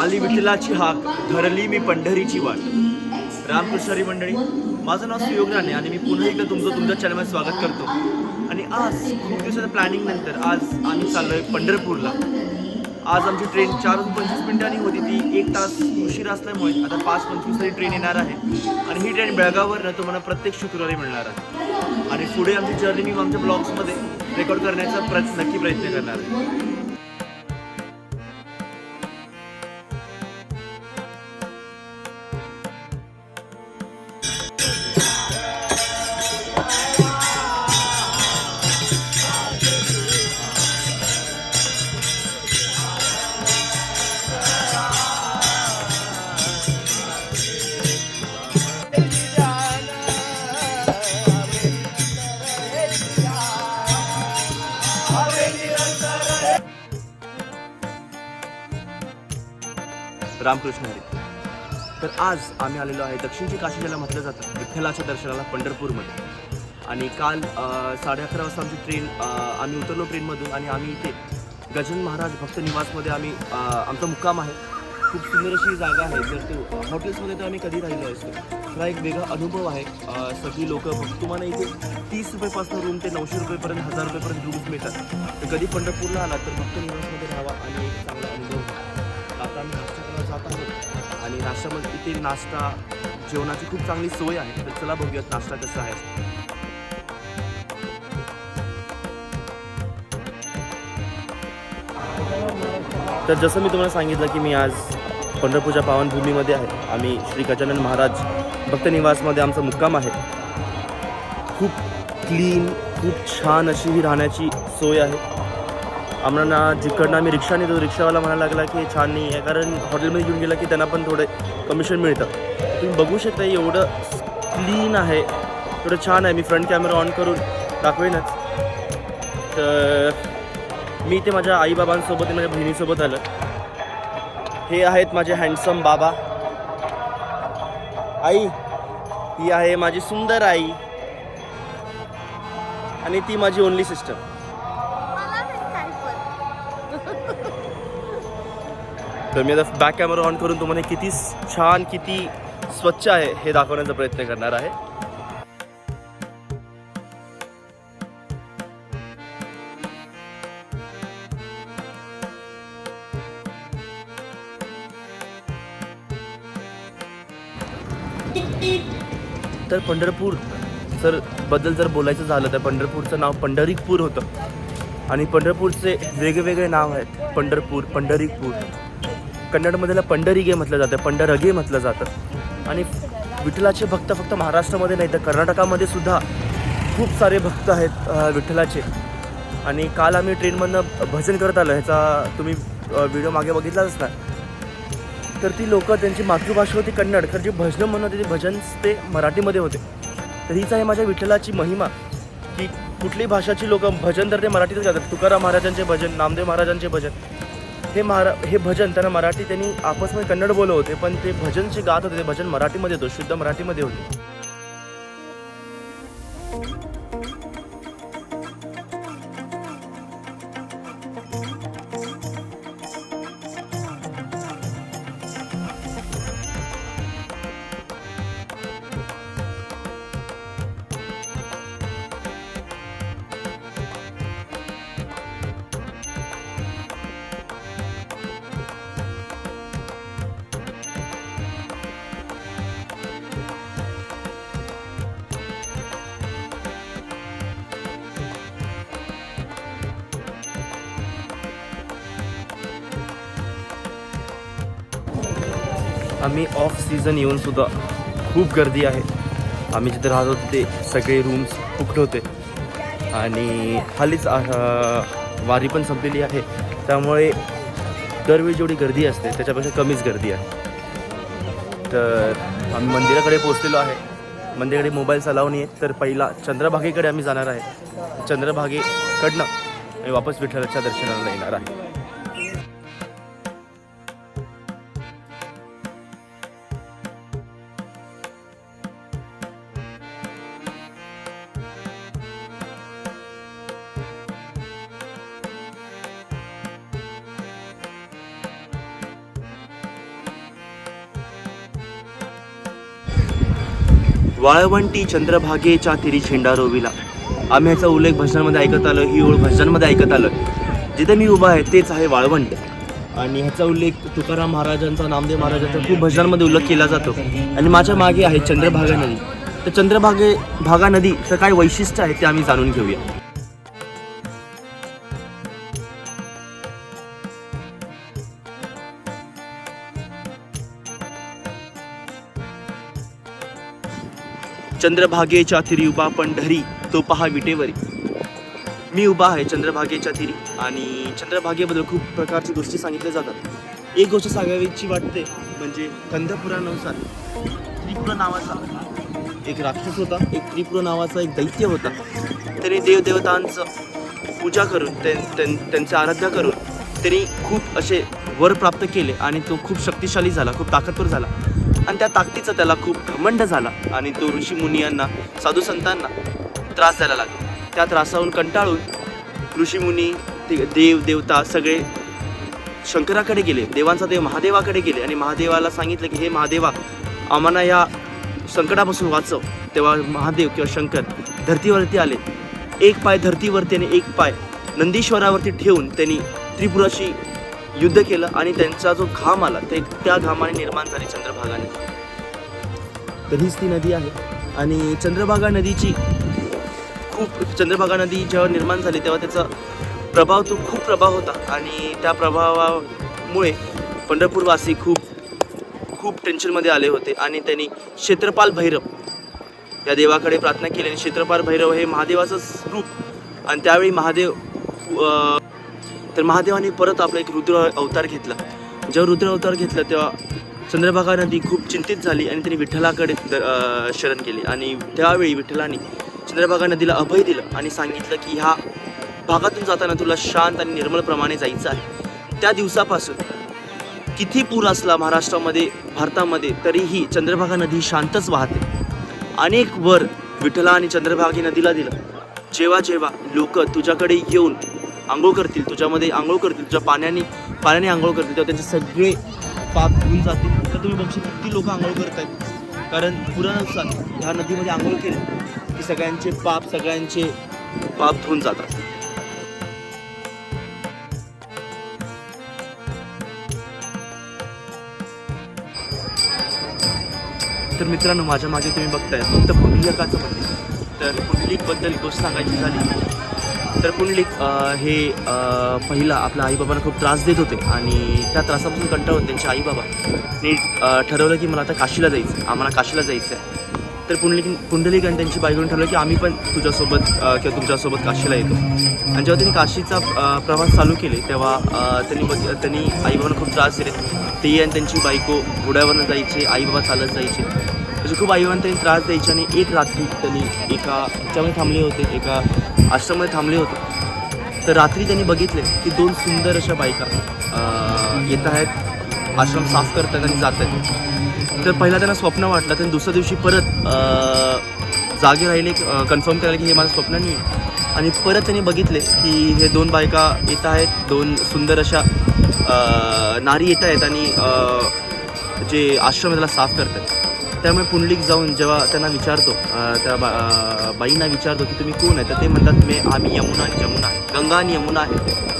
आली विठ्ठलाची हाक धरली मी पंढरीची वाट. रामकृष्णारी मंडळी माझं नाव सुयोग राणे आणि मी पुन्हा एकदा तुमचं तुमच्या चॅनलमध्ये स्वागत करतो. आणि आज खूप दिवसाच्या प्लॅनिंग नंतर आज आम्ही चाललोय पंढरपूरला. आज आमची ट्रेन चार पंचवीस मिनिटांनी होती ती एक तास उशीर असल्यामुळे आता पाच पंचवीसची ट्रेन येणार आहे. आणि ही ट्रेन बेळगाववरनं तुम्हाला प्रत्येक शुक्रवारी मिळणार आहे. आणि पुढे आमची जर्नी मी आमच्या ब्लॉग्समध्ये रेकॉर्ड करण्याचा प्रयत्न नक्की प्रयत्न करणार आहे. रामकृष्ण हरी. तर आज आम्ही आलेलो आहे दक्षिणची काशी ज्याला म्हटलं जातं विठ्ठलाच्या दर्शनाला पंढरपूरमध्ये. आणि काल साडे अकरा वाजता आमची ट्रेन आम्ही उतरलो ट्रेनमधून आणि आम्ही इथे गजन महाराज भक्त निवासमध्ये आम्ही आमचा मुक्काम आहे. खूप सुंदर अशी जागा आहे. जर तो हॉटेल्समध्ये तर आम्ही कधी राहिलो असतो. हा एक वेगळा अनुभव आहे. सगळी लोक तुम्हाला इथे तीस रुपयेपासून रूम ते नऊशे रुपयेपर्यंत हजार रुपयेपर्यंत रूम्स मिळतात तर कधी पंढरपूरला आला तर भक्त निवासमध्ये राहावा आणि एक चांगला अनुभव आणि नाश्त्यामध्ये इथे नाश्ता जेवणाची खूप चांगली सोय आहे. तर चला बघूयात नाश्ता कसा आहे. तर जसं मी तुम्हाला सांगितलं की मी आज पंढरपूरच्या पावनभूमीमध्ये आहे. आम्ही श्री गजानन महाराज भक्त निवासमध्ये आमचा मुक्काम आहे. खूप क्लीन खूप छान अशी ही राहण्याची सोय आहे. आम्हाला जिकडनं आम्ही रिक्षा नेतो रिक्षावाला म्हणायला लागला की छान नाही आहे कारण हॉटेलमध्ये घेऊन गेला की त्यांना पण थोडे कमिशन मिळतं. तुम्ही बघू शकता एवढं क्लीन आहे एवढं छान आहे. मी फ्रंट कॅमेरा ऑन करून दाखवेनच. तर मी इथे माझ्या आईबाबांसोबत माझ्या बहिणीसोबत आलं. हे आहेत माझे हँडसम बाबा. आई ही आहे माझी सुंदर आई. आणि ती माझी ओनली सिस्टर तर मी आता बॅक कॅमेरा ऑन करून तुम्हाला किती छान किती स्वच्छ आहे हे दाखवण्याचा प्रयत्न करणार आहे. तर पंढरपूर सरबद्दल जर बोलायचं झालं तर पंढरपूरचं नाव पंढरीकपूर होतं. आणि पंढरपूरचे वेगवेगळे नाव आहेत. पंढरपूर पंढरीकपूर कन्नडमधल्या पंढरीगे म्हटलं जातं पंढरगे म्हटलं जातं. आणि विठ्ठलाचे भक्त फक्त महाराष्ट्रामध्ये नाही तर कर्नाटकामध्ये सुद्धा खूप सारे भक्त आहेत विठ्ठलाचे. आणि काल आम्ही ट्रेनमधनं भजन करत आलो ह्याचा तुम्ही व्हिडिओ मागे बघितलाच असता तर ती लोकं त्यांची मातृभाषा होती कन्नड तर जे भजनं म्हणत होते ते भजन ते मराठीमध्ये होते. तर हीच आहे माझ्या विठ्ठलाची महिमा की कुठली भाषाची लोकं भजन तर ते मराठीतच गातात. तुकाराम महाराजांचे भजन नामदेव महाराजांचे भजन. हे महारा हे भजन त्यांना मराठी त्यांनी आपसमध्ये कन्नड बोलत होते पण ते भजन जे गात होते ते भजन मराठीमध्ये होतं शुद्ध मराठीमध्ये होते. आम्ही ऑफ सीझन येऊनसुद्धा खूप गर्दी आहे. आम्ही जिथे राहत होतो ते सगळे रूम्स बुकड होते. आणि हल्लीच वारी पण संपलेली आहे. त्यामुळे दरवेळी जेवढी गर्दी असते त्याच्यापेक्षा कमीच गर्दी आहे. तर आम्ही मंदिराकडे पोचलेलो आहे. मंदिराकडे मोबाईल अलाव नाही आहे तर पहिला चंद्रभागेकडे आम्ही जाणार आहे. चंद्रभागेकडनं आणि वापस विठ्ठलाच्या दर्शनाला येणार आहे. वाळवंटी चंद्रभागेच्या तिरी झेंडा रोविला आम्ही ह्याचा उल्लेख भजनामध्ये ऐकत आलो ही ओळ भजनामध्ये ऐकत आलो जिथे मी उभा आहे तेच आहे वाळवंट. आणि ह्याचा उल्लेख तुकाराम महाराजांचा नामदेव महाराजांचा खूप भजनांमध्ये उल्लेख केला जातो. आणि माझ्या मागे आहे चंद्रभागा नदी. तर चंद्रभागे भागा नदीचं काय वैशिष्ट्य आहे ते आम्ही जाणून घेऊया. चंद्रभागेच्या तिरी उभा पंढरी तो पहा विटेवरी. मी उभा आहे चंद्रभागेच्या तिरी आणि चंद्रभागेबद्दल खूप प्रकारची गोष्टी सांगितल्या जातात. एक गोष्ट सांगावीची वाटते म्हणजे कंधपुराणानुसार त्रिपुरा नावाचा एक राक्षस होता एक त्रिपुरा नावाचा एक दैत्य होता. त्याने देवदेवतांचं पूजा करून त्यां- त्यां- त्यांची करून त्यांनी खूप असे वर प्राप्त केले आणि तो खूप शक्तिशाली झाला खूप ताकदवर झाला. आणि त्या ताकदीचा त्याला खूप घमंड झाला. आणि तो ऋषी मुनियांना साधू संतांना त्रास द्यायला लागला. त्या त्रासाहून कंटाळून ऋषीमुनी ते- देव देवता सगळे शंकराकडे गेले. देवांचा देव महादेवाकडे गेले. आणि महादेवाला सांगितलं की हे महादेवा आम्हाला या संकटापासून वाचव. तेव्हा महादेव किंवा शंकर धर्तीवरती आले. एक पाय धर्तीवरती आणि एक पाय नंदीश्वरावरती ठेवून त्यांनी त्रिपुराशी युद्ध केलं आणि त्यांचा जो घाम आला ते त्या घामाने निर्माण झाली चंद्रभागा नदी तर हीच ती नदी आहे. आणि चंद्रभागा नदीची खूप चंद्रभागा नदी जेव्हा निर्माण झाली तेव्हा त्याचा प्रभाव तो खूप प्रभाव होता. आणि त्या प्रभावामुळे पंढरपूरवासी खूप खूप टेन्शनमध्ये आले होते. आणि त्यांनी क्षेत्रपाल भैरव या देवाकडे प्रार्थना केली. आणि क्षेत्रपाल भैरव हे महादेवाचं रूप. आणि त्यावेळी महादेव तर महादेवाने परत आपला एक रुद्र अवतार घेतला. जेव्हा रुद्र अवतार घेतला तेव्हा चंद्रभागा नदी खूप चिंतित झाली आणि त्यांनी विठ्ठलाकडे द- शरण केली. आणि त्यावेळी विठ्ठलाने चंद्रभागा नदीला अभय दिलं आणि सांगितलं की ह्या भागातून जाताना तुला शांत आणि निर्मलप्रमाणे जायचं आहे. त्या दिवसापासून किती पूर असला महाराष्ट्रामध्ये भारतामध्ये तरीही चंद्रभागा नदी शांतच वाहते. अनेक वर विठ्ठला आणि चंद्रभागी नदीला दिलं. जेव्हा जेव्हा लोक तुझ्याकडे येऊन आंघोळ करतील तुझ्यामध्ये आंघोळ करतील तुझ्या पाण्याने पाण्याने आंघोळ करतील तेव्हा त्यांचे सगळे पाप धुवून जातील. तर तुम्ही बघशील किती लोक आंघोळ करत आहेत कारण पुरानुसार ह्या नदीमध्ये आंघोळ केली की सगळ्यांचे पाप सगळ्यांचे पाप धुवून जातात. तर मित्रांनो माझ्या मागे तुम्ही बघताय फक्त पुंडलिकाचं मंदिर. तर पुंडलिकबद्दल गोष्ट सांगायची झाली तर पुंडलिक हे पहिला आपल्या आईबाबांना खूप त्रास देत होते आणि त्या त्रासापासून कंटाळून त्यांचे आईबाबा नी ठरवलं की मला आता काशीला जायचं आम्हाला काशीला जायचं आहे तर पुंडलिक पुंडलिक आणि त्यांची बायकोने ठरवलं की आम्ही पण तुझ्यासोबत किंवा तुमच्यासोबत काशीला येतो. आणि जेव्हा त्यांनी काशीचा प्रवास चालू केले तेव्हा त्यांनी बघ त्यांनी आईबाबांना खूप त्रास दिले. ते आणि त्यांची बायको घोड्यावरनं जायचे आईबाबा चालत जायचे. म्हणजे खूप आईबाबांना त्रास द्यायचे आणि एक रात्री त्यांनी एका ह्याच्यामध्ये थांबले होते एका आश्रममध्ये थांबले होते. तर रात्री त्यांनी बघितले की दोन सुंदर अशा बायका येत आहेत आश्रम साफ करतात आणि जात आहेत. तर पहिला त्यांना स्वप्न वाटलं तर दुसऱ्या दिवशी परत जागे राहिले कन्फर्म करायला की हे माझं स्वप्न नाही आहे आणि परत त्यांनी बघितले की हे दोन बायका येत आहेत दोन सुंदर अशा नारी येत आहेत आणि जे आश्रम त्याला साफ करतात त्यामुळे पुंडलिक जाऊन जेव्हा त्यांना विचारतो त्या बा बाईंना विचारतो की तुम्ही कोण आहे तर ते म्हणतात मी आम्ही यमुना आणि जमुना आहे गंगा आणि यमुना आहे.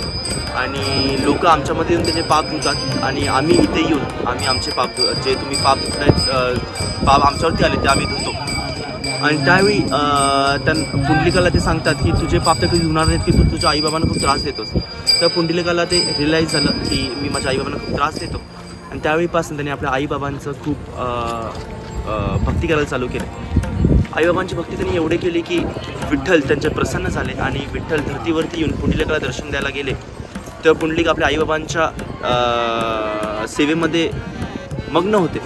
आणि लोक आमच्यामध्ये येऊन त्याचे पाप धुतात आणि आम्ही इथे येऊन आम्ही आमचे पाप धु- जे तुम्ही पाप धुतायत पाप आमच्यावरती आले ते आम्ही धुतो. आणि त्यावेळी त्यां पुंडलिकाला ते सांगतात की तुझे पाप तर कधी धुणार नाहीत की तू तुझ्या आईबाबांना खूप त्रास देतोस. तर पुंडलिकाला ते रिलाईज झालं की मी माझ्या आईबाबांना खूप त्रास देतो. आणि त्यावेळीपासून त्यांनी आपल्या आईबाबांचं खूप भक्ती करायला चालू केली. आईबाबांची भक्ती त्यांनी एवढे केली की विठ्ठल त्यांचे प्रसन्न झाले आणि विठ्ठल धर्तीवरती येऊन पुंडलिकाला दर्शन द्यायला गेले. तेव्हा पुंडलिक आपल्या आईबाबांच्या सेवेमध्ये मग्न होते.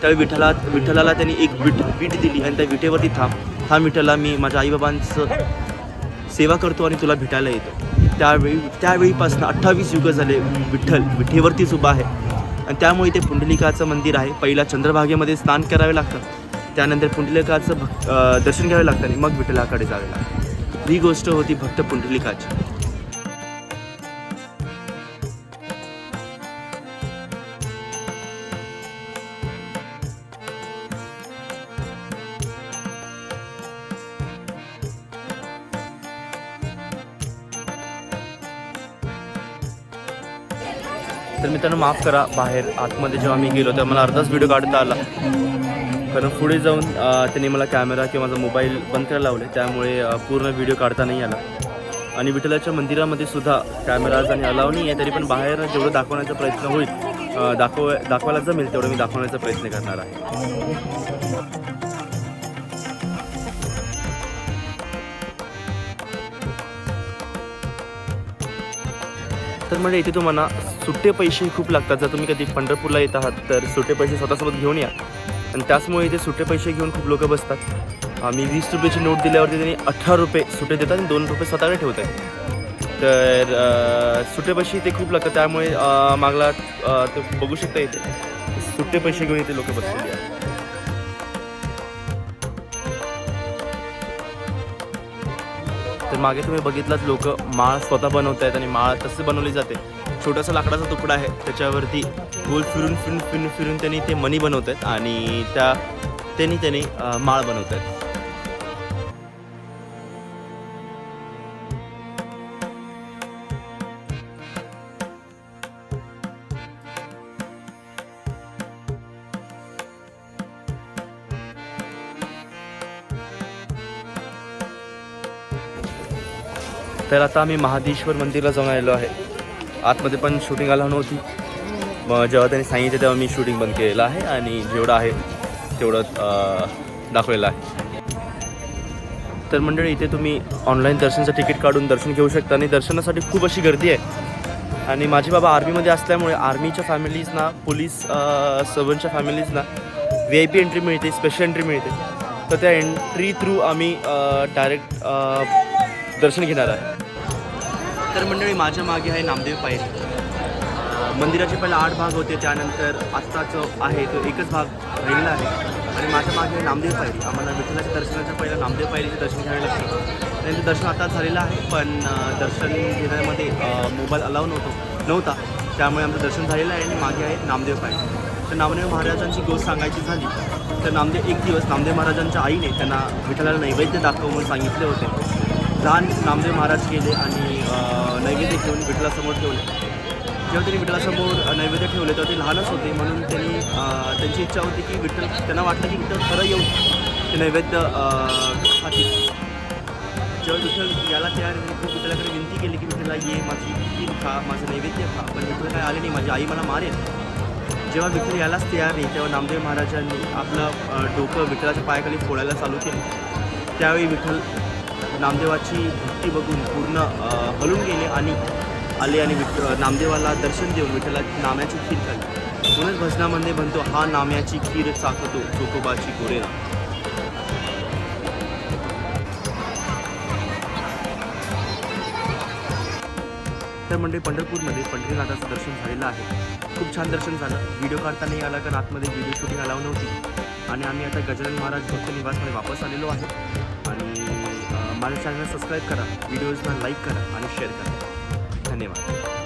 त्यावेळी विठ्ठला विठ्ठलाला त्यांनी एक विट वीट दिली आणि त्या विटेवरती थांब. थांब विठ्ठला मी माझ्या आईबाबांचं सेवा करतो आणि तुला भेटायला येतो. त्यावेळी त्यावेळीपासून अठ्ठावीस युग झाले विठ्ठल विठेवरतीच उभा आहे. आणि त्यामुळे ते पुंडलिकाचं मंदिर आहे. पहिला चंद्रभागेमध्ये स्नान करावे लागतं त्यानंतर पुंडलिकाचं भक् दर्शन घ्यावे लागतं आणि मग विठ्ठलाकडे जावे लागतं ही गोष्ट होती भक्त पुंडलिकाची. मित्रांनो माफ करा बाहेर आतमध्ये जेव्हा मी गेलो तेव्हा मला अर्धाच व्हिडिओ काढता आला. कारण पुढे जाऊन त्यांनी मला कॅमेरा किंवा माझा मोबाईल बंद करायला लावले. त्यामुळे पूर्ण व्हिडिओ काढता नाही आला. आणि विठ्ठलाच्या मंदिरामध्ये सुद्धा कॅमेराज आणि अलाव नाही आहे तरी पण बाहेर जेवढं दाखवण्याचा प्रयत्न होईल दाखव दाखवायला जमेल तेवढं मी दाखवण्याचा प्रयत्न करणार आहे. तर म्हणजे इथे तुम्हाला सुट्टे पैसे खूप लागतात. जर तुम्ही कधी पंढरपूरला येत आहात तर सुट्टे पैसे स्वतःसोबत घेऊन या. आणि त्याचमुळे इथे सुट्टे पैसे घेऊन खूप लोक बसतात. आम्ही वीस रुपयाची नोट दिल्यावरती त्यांनी अठरा रुपये सुट्टे देतात आणि दोन रुपये स्वतःकडे ठेवतात तर सुट्टे पैसे इथे खूप लागतात. त्यामुळे मागला ते बघू शकता इथे. सुट्टे पैसे घेऊन इथे लोक बसतात आहेत. तर मागे तुम्ही बघितलात लोक माळ स्वतः बनवत आहेत आणि माळ तसं बनवली जाते. छोटासा लाकडाचा तुकडा आहे त्याच्यावरती गोल फिरून फिरून फिरून फिरून त्यांनी ते मणी बनवत आहेत आणि त्या त्यांनी त्यांनी माळ बनवत आहेत तर आता आम्ही महादेश्वर मंदिरला जाऊन आलेलो आहे. आतमध्ये पण शूटिंग आला नव्हती. मग जेव्हा त्यांनी सांगितलं तेव्हा मी शूटिंग बंद केलेलं आहे आणि जेवढं आहे तेवढं दाखवलेलं आहे. तर मंडळी इथे तुम्ही ऑनलाईन दर्शनचं तिकीट काढून दर्शन घेऊ शकता आणि दर्शनासाठी खूप अशी गर्दी आहे. आणि माझे बाबा आर्मीमध्ये असल्यामुळे आर्मीच्या फॅमिलीजना पोलीस सर्वंटच्या फॅमिलीजना व्ही आय पी एंट्री मिळते स्पेशल एंट्री मिळते. तर त्या एंट्री थ्रू आम्ही डायरेक्ट दर्शन घेणार आहे. तर मंडळी माझ्या मागे आहे नामदेव पायरी. मंदिराचे पहिले आठ भाग होते त्यानंतर आत्ता जो आहे तो एकच भाग राहिलेला आहे. आणि माझ्या मागे नामदेव पायरी. आम्हाला विठ्ठलाच्या दर्शनाच्या पहिला नामदेव पायरीचे दर्शन घ्यावे लागतं. त्यांचं दर्शन आता झालेलं आहे पण दर्शन घेण्यामध्ये मोबाईल अलाव नव्हतो नव्हता. त्यामुळे आमचं दर्शन झालेलं आहे आणि मागे आहे नामदेव पायरी. तर नामदेव महाराजांची गोष्ट सांगायची झाली तर नामदेव एक दिवस नामदेव महाराजांच्या आईने त्यांना विठ्ठलाला नैवेद्य दाखव म्हणून सांगितले होते. लहान नामदेव महाराज केले आणि नैवेद्य घेऊन विठ्ठलासमोर ठेवले. जेव्हा त्यांनी विठ्ठलासमोर नैवेद्य ठेवले तेव्हा ते लहानच होते. म्हणून त्यांनी त्यांची इच्छा होती की विठ्ठल त्यांना वाटलं की विठ्ठल खरं येऊन ते नैवेद्य खातील. जेव्हा विठ्ठल याला तयार खूप विठ्ठलाकडे विनंती केली की विठ्ठला ये माझी ईद खा माझं नैवेद्य खा पण विठ्ठल काय आले नाही माझी आई मला मारेल. जेव्हा विठ्ठल यालाच तयार नाही तेव्हा नामदेव महाराजांनी आपलं डोकं विठ्ठलाच्या पायाखाली फोडायला चालू केलं. त्यावेळी विठ्ठल नामदेवाची भक्ती बघून पूर्ण हलून गेले आणि आले आणि विठ नामदेवाला दर्शन देऊन विठ्ठला नाम्याची खीर खाल्ली म्हणूनच भजनामध्ये म्हणतो हा नाम्याची खीर चाकतो चोकोबाची गोरेला. तर म्हणजे पंढरपूरमध्ये पंढरीनाथाचं दर्शन झालेलं आहे. खूप छान दर्शन झालं. व्हिडिओ काढतानाही आला कारण आतमध्ये व्हिडिओ शूटिंग अलाव नव्हती. आणि आम्ही आता गजानन महाराज भक्त निवासमध्ये वापस आलेलो आहे. माझ्या चॅनलला सबस्क्राईब करा व्हिडिओजना लाईक करा आणि शेअर करा. धन्यवाद.